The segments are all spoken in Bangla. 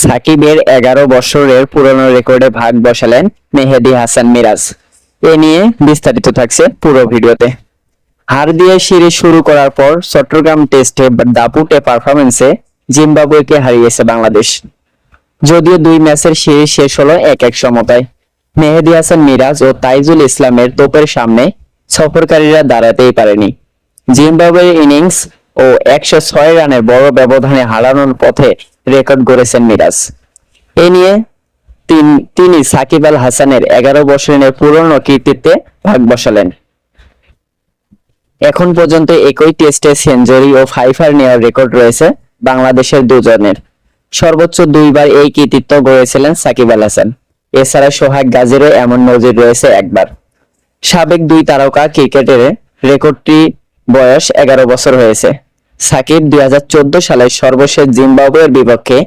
সাকিবের এগারো বছরের পুরনো রেকর্ডে ভাগ বসালেন মেহেদি হাসান মিরাজ। এ নিয়ে বিস্তারিত থাকছে পুরো ভিডিওতে। হার দিয়ে সিরিজ শুরু করার পর চট্টগ্রাম টেস্টে দাপুটে পারফরমেন্সে জিম্বাবুয়েকে হারিয়েছে বাংলাদেশ। যদিও দুই ম্যাচের সিরিজ শেষ হলো এক এক সমতায়। মেহেদি হাসান মিরাজ ও তাইজুল ইসলামের তোপের সামনে সফরকারীরা দাঁড়াতেই পারেনি। জিম্বাবুয়ের ইনিংস ও একশো ছয় রানের বড় ব্যবধানে হারানোর পথে রেকর্ড গড়েছেন মিরাজ। এ নিয়ে তিন- সাকিব আল হাসানের এগারো বছরের পুরনো কীর্তিত্বে ভাগ বসালেন। এখন পর্যন্ত একই টেস্টে সেঞ্চুরি ও ফাইফার নেওয়ার রেকর্ড রয়েছে বাংলাদেশের দুজনের। সর্বোচ্চ দুইবার এই কৃতিত্ব গড়েছিলেন সাকিব আল হাসান। এছাড়া সোহাগ গাজীরও এমন নজির রয়েছে একবার। সাবেক দুই তারকা ক্রিকেটের রেকর্ডটি বয়স এগারো বছর হয়েছে। সাকিব দুই হাজার চোদ্দ সালে সর্বশেষ জিম্বাবুয়ের বিপক্ষে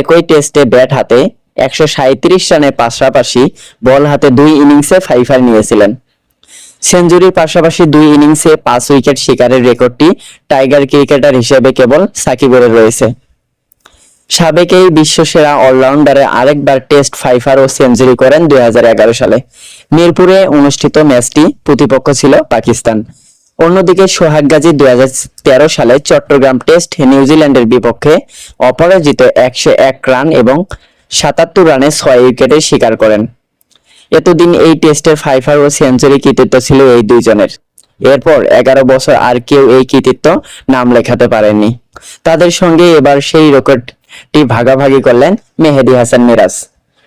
একই টেস্টে ব্যাট হাতে একশো রানের পাশাপাশি বল হাতে দুই ইনিংসে ফাইফার নিয়েছিলেন। সেঞ্চুরির পাশাপাশি দুই ইনিংসে পাঁচ উইকেট শিকারের রেকর্ডটি টাইগার ক্রিকেটার হিসেবে কেবল সাকিবের রয়েছে। সাবেক এই বিশ্বসেরা অলরাউন্ডারে আরেকবার টেস্ট ফাইফার ও সেঞ্চুরি করেন দুই হাজার এগারো সালে। মিরপুরে অনুষ্ঠিত ম্যাচটি প্রতিপক্ষ ছিল পাকিস্তান। অন্যদিকে সোহাগ গাজী দুই হাজার তেরো সালে চট্টগ্রাম টেস্ট নিউজিল্যান্ডের বিপক্ষে অপরাজিত একশো এক রান এবং সাতাত্তর রানে ছয় উইকেটের শিকার করেন। এতদিন এই টেস্টের ফাইফার ও সেঞ্চুরি কৃতিত্ব ছিল এই দুইজনের। এরপর এগারো বছর আর কেউ এই কৃতিত্ব নাম লেখাতে পারেননি। তাদের সঙ্গে এবার সেই রেকর্ডটি ভাগাভাগি করলেন মেহেদি হাসান মিরাজ।